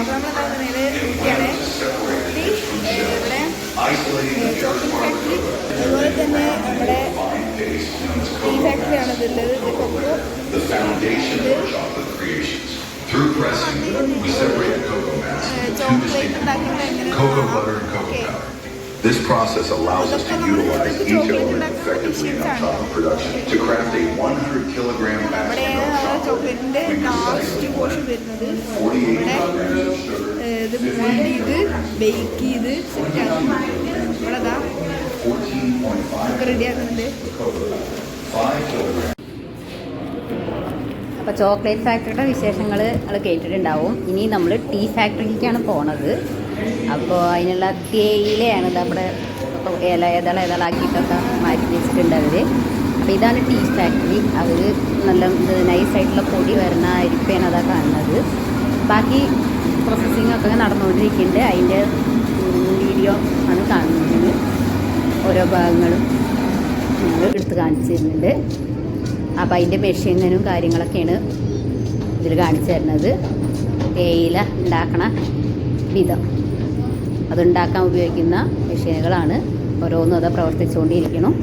അപ്പോൾ നമ്മൾ നേരെ ഊട്ടിയാണ് ഊട്ടി ഇവിടെ ചോക്ലേറ്റ് ഫാക്ടറി അതുപോലെ തന്നെ നമ്മുടെ ടീ ഫാക്ടറിയാണ് ഇതുള്ളത് ഇത് കൊക്കോ the the ചോക്ലേറ്റ് ഉണ്ടാക്കുന്നത് powder. This process allows us to utilize each element effectively in our chocolate production. To craft a 100 kilogram basket of chocolate, we recycle portion വരുന്നത് 48 bake ചെയ്ത് സെറ്റാക്കി ഇവിടെ അതാ 14.5 ഒക്കെ റെഡിയാക്കുന്നുണ്ട് cocoa, 5 kilograms. അപ്പോൾ chocolate ഫാക്ടറിയുടെ വിശേഷങ്ങൾ കേട്ടിട്ടുണ്ടാവും. ഇനി നമ്മൾ ടീ ഫാക്ടറിക്കാണ് പോണത്. അപ്പോൾ അതിനുള്ള തേയിലയാണ് നമ്മുടെ ഇപ്പോൾ ഇല ഇതള ഇതളാക്കിയിട്ടൊക്കെ മാറ്റി വെച്ചിട്ടുണ്ട് അവർ അപ്പോൾ ഇതാണ് ടീ ഫാക്ടറി. അവർ നല്ല നൈസ് നൈസായിട്ടുള്ള പൊടി വരുന്ന അരിപ്പയാണ് അതാ കാണുന്നത്. ബാക്കി പ്രോസസ്സിംഗ് ഒക്കെ നടന്നുകൊണ്ടിരിക്കുന്നുണ്ട്. അതിന്റെ വീഡിയോ ആണ് കാണുന്നത്. ഓരോ ഭാഗങ്ങളും ഞങ്ങൾ എടുത്ത് കാണിച്ചു തരുന്നുണ്ട് അപ്പോൾ അതിന്റെ മെഷീനും കാര്യങ്ങളൊക്കെയാണ് ഇതിൽ കാണിച്ചു തരുന്നത്. തേയില ഉണ്ടാക്കണ വിധം. അതുണ്ടാക്കാൻ ഉപയോഗിക്കുന്ന മെഷീനുകളാണ് ഓരോന്നും അത് പ്രവർത്തിച്ചുകൊണ്ടിരിക്കണം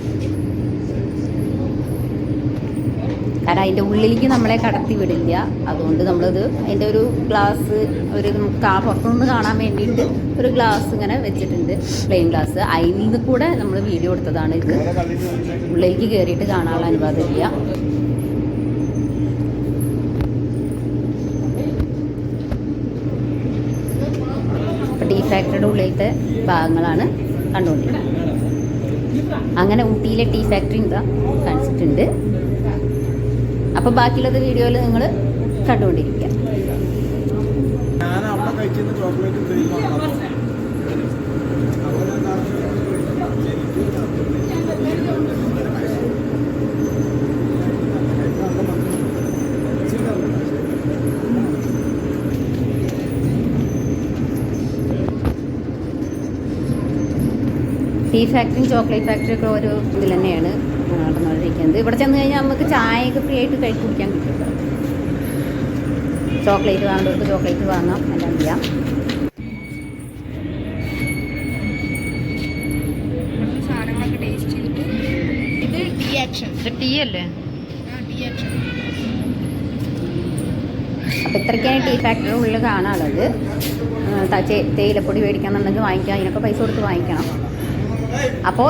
കാരണം അതിന്റെ ഉള്ളിലേക്ക് നമ്മളെ കടത്തി വിടില്ല. അതുകൊണ്ട് നമ്മളത് അതിന്റെ ഒരു ഗ്ലാസ് ഒരു നമുക്ക് കാ പുറത്തുനിന്ന് കാണാൻ വേണ്ടിയിട്ട് ഒരു ഗ്ലാസ് ഇങ്ങനെ വെച്ചിട്ടുണ്ട്. പ്ലെയിൻ ഗ്ലാസ് അതിൽ നിന്ന് കൂടെ നമ്മൾ വീഡിയോ എടുത്തതാണ് ഇത്. ഉള്ളിലേക്ക് കയറിയിട്ട് കാണാനുള്ള അനുവാദമില്ല ഫാക്ടറിയുടെ ഉള്ളിലത്തെ ഭാഗങ്ങളാണ് കണ്ടുകൊണ്ടിരിക്കുന്നത്. അങ്ങനെ ഊട്ടിയിലെ ടീ ഫാക്ടറി എന്താ കാണിച്ചിട്ടുണ്ട്. അപ്പോൾ ബാക്കിയുള്ളത് വീഡിയോയിൽ നിങ്ങൾ കണ്ടുകൊണ്ടിരിക്കുക. ടീ ഫാക്ടറിയും ചോക്ലേറ്റ് ഫാക്ടറിയും ഒക്കെ ഒരു ഇതിൽ തന്നെയാണ് നടന്നുകൊണ്ടിരിക്കുന്നത്. ഇവിടെ ചെന്ന് കഴിഞ്ഞാൽ നമുക്ക് ചായയൊക്കെ ഫ്രീ ആയിട്ട് കഴിച്ച് കുടിക്കാൻ കിട്ടും. ചോക്ലേറ്റ് വാങ്ങുന്നവർക്ക് ചോക്ലേറ്റ് വാങ്ങാം എല്ലാം ചെയ്യാം. ഇത് ടീ അല്ലേ? ഇത്രയ്ക്കാണ് ടീ ഫാക്ടറി ഉള്ളിൽ കാണാനുള്ളത്. തേയിലപ്പൊടി മേടിക്കാന്നുണ്ടെങ്കിൽ വാങ്ങിക്കാം. അതിനൊക്കെ പൈസ കൊടുത്ത് വാങ്ങിക്കണം. അപ്പോൾ